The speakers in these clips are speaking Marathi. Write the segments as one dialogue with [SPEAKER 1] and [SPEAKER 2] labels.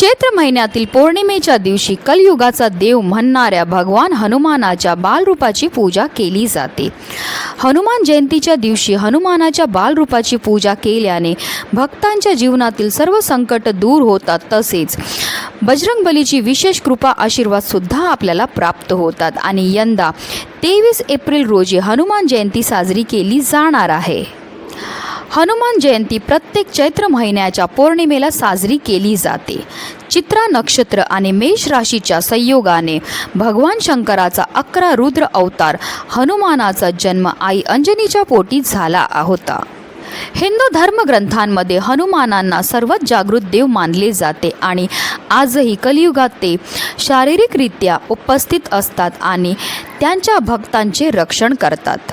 [SPEAKER 1] चैत्र महिन्यातील पौर्णिमेच्या दिवशी कलयुगाचा देव म्हणणाऱ्या भगवान हनुमानाच्या बालरूपाची पूजा केली जाते. हनुमान जयंतीच्या दिवशी हनुमानाच्या बालरूपाची पूजा केल्याने भक्तांच्या जीवनातील सर्व संकट दूर होतात तसेच बजरंगबलीची विशेष कृपा आशीर्वाद सुद्धा आपल्याला प्राप्त होतात आणि यंदा तेवीस एप्रिल रोजी हनुमान जयंती साजरी केली जाणार आहे. हनुमान जयंती प्रत्येक चैत्र महिन्याच्या पौर्णिमेला साजरी केली जाते. चित्रा नक्षत्र आणि मेष राशीच्या संयोगाने भगवान शंकराचा अकरा रुद्र अवतार हनुमानाचा जन्म आई अंजनीच्या पोटी झाला होता. हिंदू धर्मग्रंथांमध्ये हनुमानांना सर्वात जागृत देव मानले जाते आणि आजही कलियुगात ते शारीरिकरित्या उपस्थित असतात आणि त्यांच्या भक्तांचे रक्षण करतात.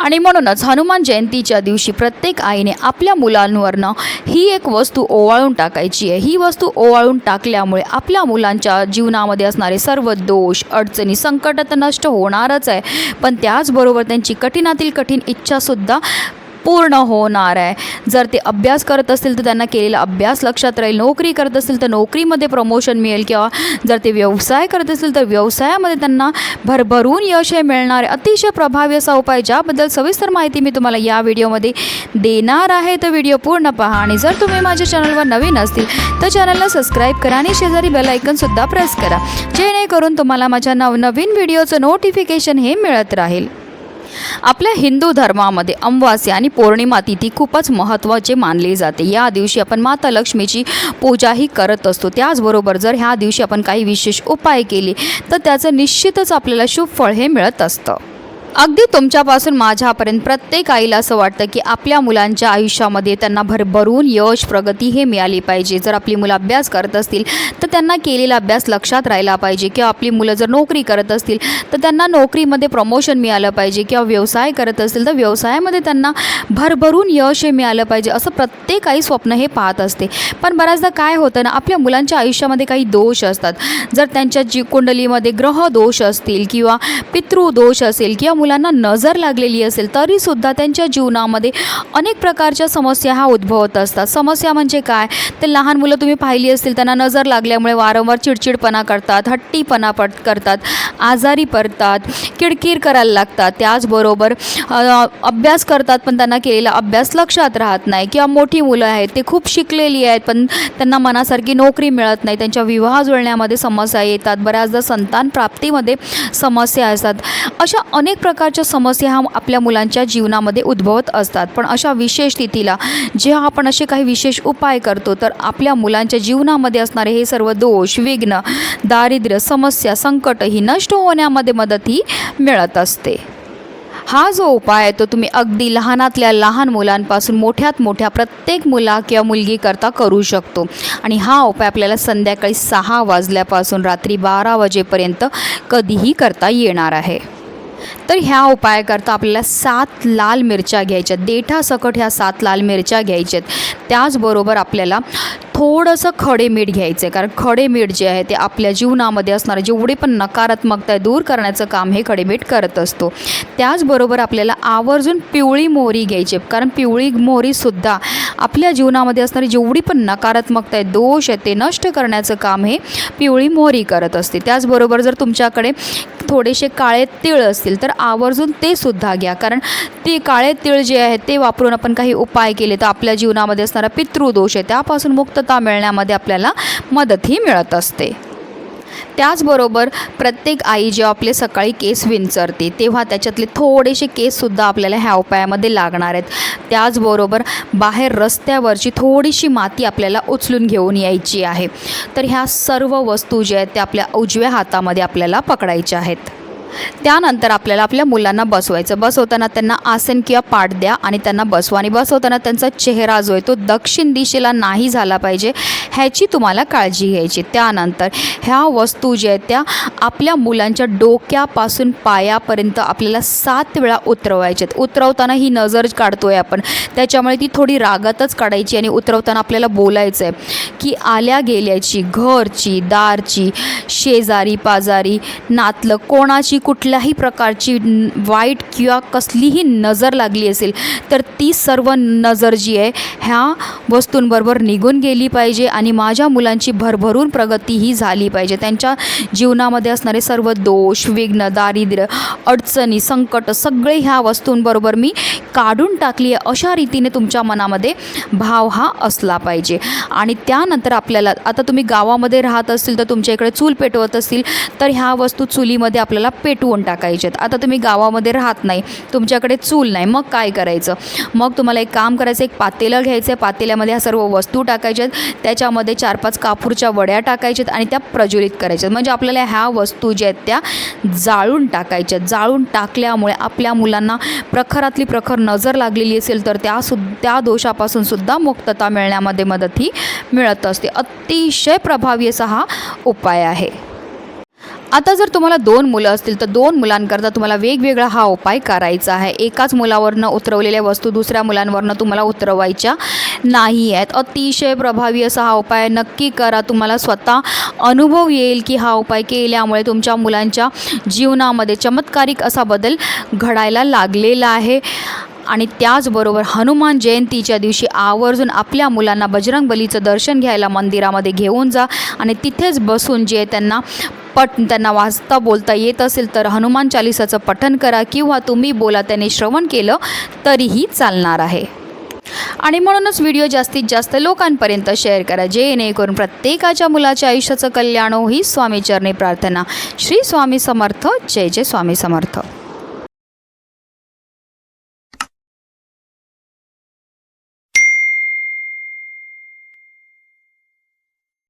[SPEAKER 1] आणि म्हणूनच हनुमान जयंतीच्या दिवशी प्रत्येक आईने आपल्या मुलांवरनं ही एक वस्तू ओवाळून टाकायची आहे. ही वस्तू ओवाळून टाकल्यामुळे आपल्या मुलांच्या जीवनामध्ये असणारे सर्व दोष अडचणी संकट तर नष्ट होणारच आहे. पण त्याचबरोबर त्यांची कठीणातील कठीण इच्छासुद्धा पूर्ण होणार आहे. जर ते अभ्यास करत असतील तर त्यांना केलेला अभ्यास लक्षात राहील. नोकरी करत असतील तर नोकरीमध्ये प्रमोशन मिळेल किंवा जर ते व्यवसाय करत असतील तर व्यवसायामध्ये त्यांना भरभरून यश हे मिळणार आहे. अतिशय प्रभावी असा उपाय ज्याबद्दल सविस्तर माहिती मी तुम्हाला या व्हिडिओमध्ये देणार आहे. तर व्हिडिओ पूर्ण पहा आणि जर तुम्ही माझ्या चॅनलवर नवीन असतील तर चॅनलला सबस्क्राईब करा आणि शेजारी बेल आयकनसुद्धा प्रेस करा. जेणेकरून तुम्हाला माझ्या नवनवीन व्हिडिओचं नोटिफिकेशन हे मिळत राहील. आपल्या हिंदू धर्मामध्ये अमावास्या आणि पौर्णिमा तिथी खूपच महत्त्वाचे मानले जाते. या दिवशी आपण माता लक्ष्मीची पूजाही करत असतो. त्याचबरोबर जर ह्या दिवशी आपण काही विशेष उपाय केले तर त्याचं निश्चितच आपल्याला शुभ फळ हे मिळत असतं. अगदी तुमच्यापासून माझ्यापर्यंत प्रत्येक आईला असं वाटतं की आपल्या मुलांच्या आयुष्यामध्ये त्यांना भरभरून यश प्रगती हे मिळाली पाहिजे. जर आपली मुलं अभ्यास करत असतील तर त्यांना केलेला अभ्यास लक्षात राहिला पाहिजे. किंवा आपली मुलं जर नोकरी करत असतील तर त्यांना नोकरीमध्ये प्रमोशन मिळालं पाहिजे. किंवा व्यवसाय करत असतील तर व्यवसायामध्ये त्यांना भरभरून यश हे मिळालं पाहिजे असं प्रत्येक आई स्वप्न हे पाहत असते. पण बऱ्याचदा काय होतं ना आपल्या मुलांच्या आयुष्यामध्ये काही दोष असतात. जर त्यांच्या जी कुंडलीमध्ये ग्रह दोष असतील किंवा पितृदोष असेल किंवा मुलांना नजर लागलेली असेल तरीसुद्धा त्यांच्या जीवनामध्ये अनेक प्रकारच्या समस्या ह्या उद्भवत असतात. समस्या म्हणजे काय? ते लहान मुलं तुम्ही पाहिली असतील त्यांना नजर लागल्यामुळे वारंवार चिडचिडपणा करतात हट्टीपणा पट करतात आजारी पडतात किरकिर करायला लागतात. त्याचबरोबर अभ्यास करतात पण त्यांना केलेला अभ्यास लक्षात राहत नाही. किंवा मोठी मुलं आहेत ते खूप शिकलेली आहेत पण त्यांना मनासारखी नोकरी मिळत नाही. त्यांच्या विवाह जुळण्यामध्ये समस्या येतात. बऱ्याचदा संतान प्राप्तीमध्ये समस्या असतात. अशा अनेक प्रकारच्या समस्या ह्या आपल्या मुलांच्या जीवनामध्ये उद्भवत असतात. पण अशा विशेष स्थितीला जेव्हा आपण असे काही विशेष उपाय करतो तर आपल्या मुलांच्या जीवनामध्ये असणारे हे सर्व दोष विघ्न दारिद्र्य समस्या संकट ही नष्ट होण्यामध्ये मदत ही मिळत असते. हा जो उपाय आहे तो तुम्ही अगदी लहानातल्या लहान मुलांपासून मोठ्यात मोठ्या प्रत्येक मुला किंवा मुलगीकरता करू शकतो. आणि हा उपाय आपल्याला संध्याकाळी सहा वाजल्यापासून रात्री बारा वाजेपर्यंत कधीही करता येणार आहे. तर ह्या उपायाकरता आपल्याला सात लाल मिरच्या घ्यायच्या देठासकट ह्या सात लाल मिरच्या घ्यायच्यात त्याचबरोबर आपल्याला थोडंसं खडे मीठ घ्यायचं आहे कारण खडे मीठ जे आहे ते आपल्या जीवनामध्ये असणारे जेवढे पण नकारात्मकता आहे दूर करण्याचं काम हे खडे मीठ करत असतो. त्याचबरोबर आपल्याला आवर्जून पिवळी मोहरी घ्यायची कारण पिवळी मोहरीसुद्धा आपल्या जीवनामध्ये असणारी जेवढी पण नकारात्मकता आहे दोष आहे ते नष्ट करण्याचं काम हे पिवळी मोहरी करत असते. त्याचबरोबर जर तुमच्याकडे थोडेसे काळे तीळ असतील तर आवर्जून ते सुद्धा घ्या कारण ते काळे तीळ जे आहेत ते वापरून आपण काही उपाय केले तर आपल्या जीवनामध्ये असणारा पितृदोष आहे त्यापासून मुक्तता मिळण्यामध्ये आपल्याला मदतही मिळत असते. त्याचबरोबर प्रत्येक आई जेव्हा आपले सकाळी केस विंचरते तेव्हा त्याच्यातले थोडेसे केससुद्धा आपल्याला ह्या उपायामध्ये लागणार आहेत. त्याचबरोबर बाहेर रस्त्यावरची थोडीशी माती आपल्याला उचलून घेऊन यायची आहे. तर ह्या सर्व वस्तू ज्या आहेत त्या आपल्या उजव्या हातामध्ये आपल्याला पकडायच्या आहेत. त्यानंतर आपल्याला आपल्या मुलांना बसवायचं. बसवताना त्यांना आसन किंवा पाठ द्या आणि त्यांना बसवा. आणि बसवताना त्यांचा चेहरा जो आहे तो दक्षिण दिशेला नाही झाला पाहिजे ह्याची तुम्हाला काळजी घ्यायची. त्यानंतर ह्या वस्तू ज्या आहेत त्या आपल्या मुलांच्या डोक्यापासून पायापर्यंत आपल्याला सात वेळा उतरवायच्या आहेत उतरवताना ही नजर काढतो आहे आपण. त्याच्यामुळे ती थोडी रागातच काढायची आणि उतरवताना आपल्याला बोलायचं आहे की आल्या गेल्याची घरची दारची शेजारी पाजारी नातलं कोणाची कुठल्याही प्रकारची वाईट किंवा कसलीही नजर लागली असेल तर ती सर्व नजर जी आहे ह्या वस्तूंबरोबर निघून गेली पाहिजे आणि माझ्या मुलांची भरभरून प्रगती ही झाली पाहिजे. त्यांच्या जीवनामध्ये असणारे सर्व दोष विघ्न दारिद्र्य अडचणी संकट सगळे ह्या वस्तूंबरोबर मी काढून टाकली आहे अशा रीतीने तुमच्या मनामध्ये भाव हा असला पाहिजे. आणि त्यानंतर आपल्याला आता तुम्ही गावामध्ये राहत असतील तर तुमच्या इकडे चूल पेटवत असतील तर ह्या वस्तू चुलीमध्ये आपल्याला पेटवून टाकायच्यात. आता तुम्ही गावामध्ये राहत नाही तुमच्याकडे चूल नाही मग काय करायचं? मग तुम्हाला एक काम करायचं एक पातेलं घ्यायचं आहे पातेल्यामध्ये ह्या सर्व वस्तू टाकायच्यात त्याच्यामध्ये चार पाच कापूरच्या वड्या टाकायच्यात आणि त्या प्रज्वलित करायच्यात. म्हणजे आपल्याला ह्या वस्तू ज्या आहेत त्या जाळून टाकायच्यात. जाळून टाकल्यामुळे आपल्या मुलांना प्रखरातली प्रखर नजर लागलेली असेल तर त्या सु त्या दोषापासून सुद्धा मुक्तता मिळण्यामध्ये मदत ही मिळत असते. अतिशय प्रभावी असा हा उपाय आहे. आता जर तुम्हाला दोन मुलं असतील तर दोन मुलांकरता तुम्हाला वेगवेगळा हा उपाय करायचा आहे. एकाच मुलावरनं उतरवलेल्या वस्तू दुसऱ्या मुलांवरनं तुम्हाला उतरवायच्या नाही आहेत. अतिशय प्रभावी असा हा उपाय नक्की करा. तुम्हाला स्वतः अनुभव येईल की हा उपाय केल्यामुळे तुमच्या मुलांच्या जीवनामध्ये चमत्कारिक असा बदल घडायला लागलेला आहे. आणि त्याचबरोबर हनुमान जयंतीच्या दिवशी आवर्जून आपल्या मुलांना बजरंग बलीचं दर्शन घ्यायला मंदिरामध्ये घेऊन जा. आणि तिथेच बसून जे त्यांना पट त्यांना वाचता बोलता येत असेल तर हनुमान चालिसाचं पठन करा किंवा तुम्ही बोला त्याने श्रवण केलं तरीही चालणार आहे. आणि म्हणूनच व्हिडिओ जास्तीत जास्त लोकांपर्यंत शेअर करा. जेणेकरून प्रत्येकाच्या मुलाच्या आयुष्याचं कल्याण हो ही स्वामीचरणी प्रार्थना. श्री स्वामी समर्थ. जय जय स्वामी समर्थ.